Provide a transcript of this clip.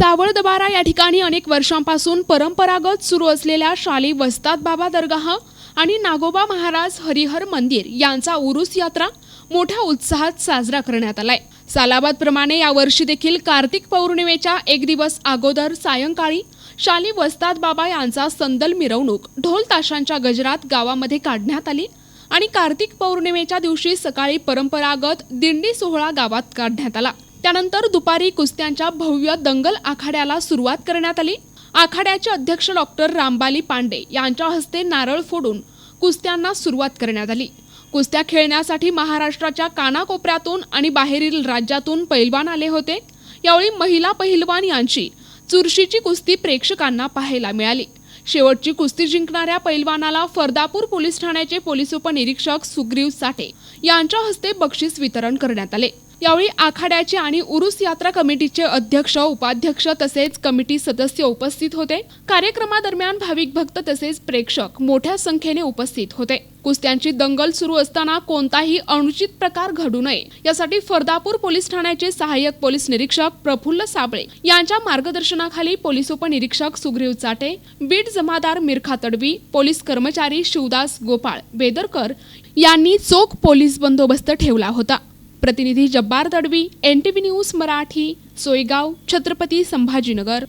सावळदबारा या ठिकाणी अनेक वर्षांपासून परंपरागत सुरू असलेल्या शाली वस्ताद बाबा दर्गाह आणि नागोबा महाराज हरिहर मंदिर यांचा उरुस यात्रा मोठ्या उत्साहात साजरा करण्यात आलाय. सालाबाद प्रमाणे यावर्षी देखील कार्तिक पौर्णिमेच्या एक दिवस अगोदर सायंकाळी शाली वस्ताद बाबा यांचा संदल मिरवणूक ढोल ताशांच्या गजरात गावामध्ये काढण्यात आली आणि कार्तिक पौर्णिमेच्या दिवशी सकाळी परंपरागत दिंडी सोहळा गावात काढण्यात आला. त्यानंतर दुपारी कुस्त्यांच्या भव्य दंगल आखाड्याला सुरुवात करण्यात आली. आखाड्याचे अध्यक्ष डॉक्टर रामबाली पांडे यांच्या हस्ते नारळ फोडून कुस्त्यांना सुरुवात करण्यात आली. कुस्त्या खेळण्यासाठी महाराष्ट्राच्या कानाकोपऱ्यातून आणि बाहेरील राज्यातून पैलवान आले होते. यावेळी महिला पहिलवान यांची चुरशीची कुस्ती प्रेक्षकांना पाहायला मिळाली. शेवटची कुस्ती जिंकणाऱ्या पैलवानाला फरदापूर पोलीस ठाण्याचे पोलीस उपनिरीक्षक सुग्रीव साठे यांच्या हस्ते बक्षीस वितरण करण्यात आले. यावेळी आखाड्याचे आणि उरुस यात्रा कमिटीचे अध्यक्ष उपाध्यक्ष तसेच कमिटी सदस्य उपस्थित होते. कार्यक्रमादरम्यान भाविक भक्त तसेच प्रेक्षक मोठ्या संख्येने उपस्थित होते. कुस्त्यांची दंगल सुरू असताना कोणताही अनुचित प्रकार घडू नये यासाठी फरदापूर पोलीस ठाण्याचे सहाय्यक पोलीस निरीक्षक प्रफुल्ल साबळे यांच्या मार्गदर्शनाखाली पोलीस उपनिरीक्षक सुग्रीव चाटे बीट जमादार मिरखा तडवी पोलीस कर्मचारी शिवदास गोपाळ बेदरकर यांनी चोख पोलीस बंदोबस्त ठेवला होता. प्रतिनिधी Jabbar Dadvi N T V news Marathi Soygaon Chhatrapati Sambhajinagar.